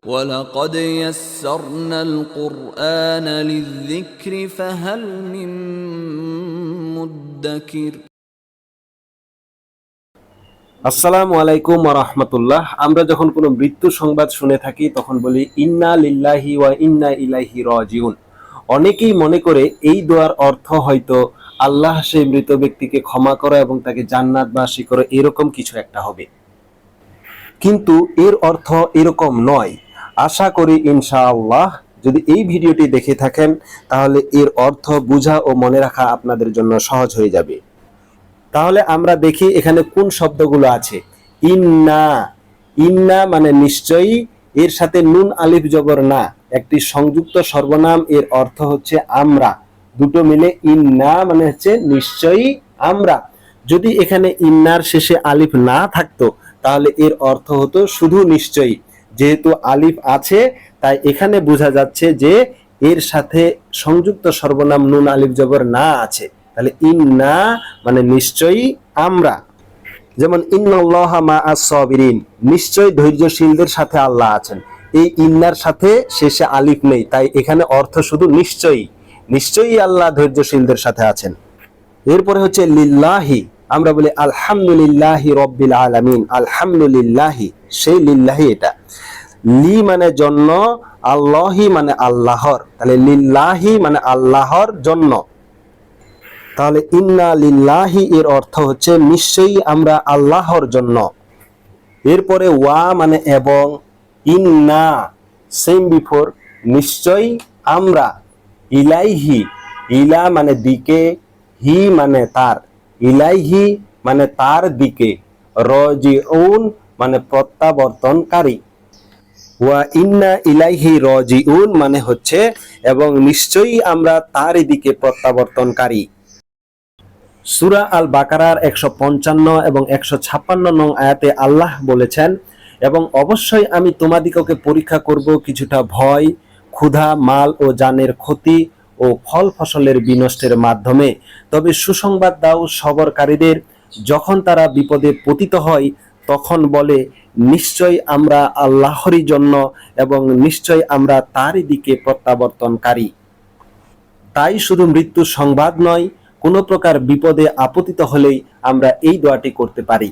ولقد يسرنا القرآن للذكر فهل من مدكر আসসালামু আলাইকুম রহমতুল্লাহ আমরা যখন কোনো মৃত্যু সংবাদ শুনে থাকি তখন বলি ইন্না লিল্লাহি ওয়া ইন্না ইলাইহি রাজিউন অনেকেই মনে করে এই দোয়ার অর্থ হয়তো আল্লাহ সেই মৃত ব্যক্তিকে ক্ষমা করো এবং তাকে জান্নাতবাসী করো এরকম কিছু একটা হবে কিন্তু এর অর্থ এরকম নয় আশা করি ইনশাআল্লাহ যদি এই ভিডিওটি দেখে থাকেন, তাহলে এর অর্থ বোঝা ও মনে রাখা আপনাদের জন্য সহজ হয়ে যাবে। তাহলে আমরা দেখি এখানে কোন শব্দগুলো আছে। ইন্না ইন্না মানে নিশ্চয়ই, এর সাথে নুন আলিফ জবর না, একটি সংযুক্ত সর্বনাম, এর অর্থ হচ্ছে আমরা। দুটো মিলে ইন্না মানে হচ্ছে নিশ্চয়ই আমরা। যদি এখানে ইন্নার শেষে আলিফ না থাকতো, তাহলে এর অর্থ হতো শুধু নিশ্চয়ই। যেহেতু আলিফ আছে, তাই এখানে বোঝা যাচ্ছে যে এর সাথে সংযুক্ত সর্বনাম নুন আলিফ জবর না আছে। তাহলে ইন্না মানে নিশ্চয়ই আমরা। যেমন, ইন্নাল্লাহা মা আস-সাবিরিন নিশ্চয় ধৈর্যশীলদের সাথে আল্লাহ আছেন। এই ইন্নার সাথে শেষে আলিফ নেই, তাই এখানে অর্থ শুধু নিশ্চয়ই। নিশ্চয়ই আল্লাহ ধৈর্যশীলদের সাথে আছেন। এরপরে হচ্ছে লিল্লাহি আমরা বলি, আলহামদুলিল্লাহি রব্বিল আলামিন। আলহামদুলিল্লাহি, সেই লিল্লাহি এটা। লি মানে জন্য, আল্লাহি মানে আল্লাহর। তাহলে লিল্লাহি মানে আল্লাহর জন্য। তাহলে ইন্না লিল্লাহি, এর অর্থ হচ্ছে নিশ্চয়ই আমরা আল্লাহর জন্য। এরপরে ওয়া মানে এবং, ইন্না সেম বিফোর নিশ্চয়ই আমরা, ইলাইহি, ইলা মানে দিকে, হি মানে তার। ইলাইহি মানে তার দিকে। রজিউন মানে প্রত্যাবর্তনকারী। ওয়া ইন্না ইলাইহি রজিউন মানে হচ্ছে, এবং নিশ্চয়ই আমরা তার দিকে প্রত্যাবর্তনকারী। সুরা আল বাকারার একশো পঞ্চান্ন এবং একশো ছাপ্পান্ন নং আয়াতে আল্লাহ বলেছেন, এবং অবশ্যই আমি তোমাদিগকে পরীক্ষা করব কিছুটা ভয়, ক্ষুধা, মাল ও জানের ক্ষতি ও ফল ফসলের বিনষ্টের মাধ্যমে। তবে সুসংবাদ দাও সবরকারীদের, যখন তারা বিপদে পতিত হয়, তখন বলে, নিশ্চয় আমরা আল্লাহরই জন্য এবং নিশ্চয় আমরা তারই দিকে প্রত্যাবর্তনকারী। তাই শুধু মৃত্যু সংবাদ নয়, কোনো প্রকার বিপদে আপতিত হলেই আমরা এই দোয়াটি করতে পারি।